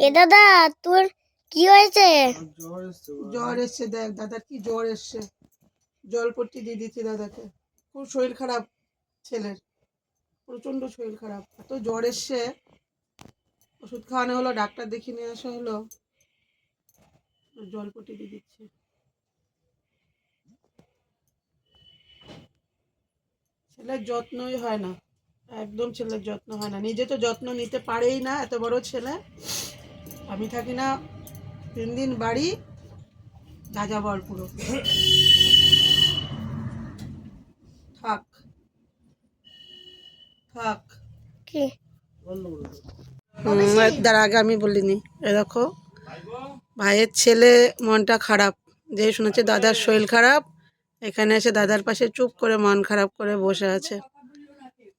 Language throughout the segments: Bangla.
এ দাদা তোর কি হয়েছে? জ্বর এসছে দেখ দাদার কি জ্বর এসছে। জলপট্টি দিয়ে দিচ্ছি দাদাকে। খুব শরীর খারাপ ছেলের। প্রচণ্ড শরীর খারাপ। এত জ্বর এসছে। ওষুধ খাওয়ানো হলো ডাক্তার দেখিয়ে নিয়ে আসা হলো। জলপট্টি দিয়ে দিচ্ছি। ছেলের যত্নই হয় না। একদম ছেলের যত্ন হয় না। নিজে তো যত্ন নিতে পারেই না এত বড় ছেলে। আমি থাকি না তিন দিন বাড়ি যাযাবর পুরো থাক। থাক। কি? আগে আমি বলিনি এ দেখো ভাইয়ের ছেলে মনটা খারাপ। যে শুনেছে দাদার শরীর খারাপ এখানে এসে দাদার পাশে চুপ করে মন খারাপ করে বসে আছে।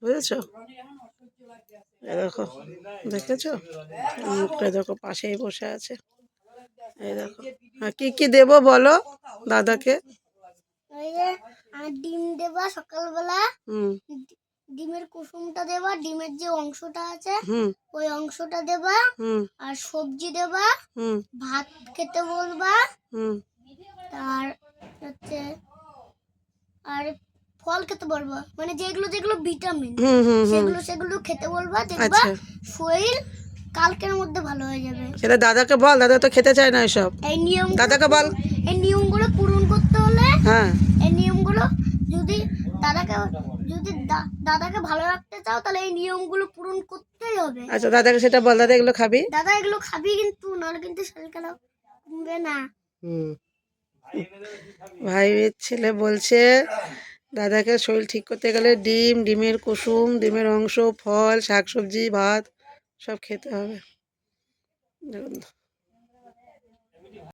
বুঝেছ? দেখো দেখেছ? মুখটা দেখো পাশেই বসে আছে। এই দেখো। হ্যাঁ কি কি দেবো বলো দাদাকে? আর ডিম দেবা সকালবেলা হুম। ডিমের কুসুমটা দেবা ডিমের যে অংশটা আছে হুম। ওই অংশটা দেবা হুম। আর সবজি দেবা হুম। ভাত খেতে বলবা হুম। তার হচ্ছে আর ফল খেতে বলবা। মানে যেগুলো যেগুলো ভিটামিন হুম হুম হুম। সেগুলো সেগুলো খেতে বলবা দেখবা আচ্ছা। শরীর কালকের মধ্যে ভালো হয়ে যাবে। সেটা দাদাকে বল দাদা তো খেতে চায় না এসব। এই নিয়ম দাদাকে বল। এই নিয়মগুলো পূরণ করতে হলে হ্যাঁ। এই নিয়মগুলো যদি দাদাকে যদি দাদাকে ভালো রাখতে চাও তাহলে এই নিয়মগুলো পূরণ করতেই হবে। আচ্ছা দাদাকে সেটা বল দাদা এগুলো খাবি? দাদা এগুলো খাবি কিন্তু নাহলে কিন্তু শরীর খারাপ কমবে না। হুম। ভাইয়ের ছেলে বলছে দাদাকে শরীর ঠিক করতে গেলে ডিম, ডিমের কুসুম, ডিমের অংশ, ফল, শাকসবজি, ভাত সব খেতে হবে।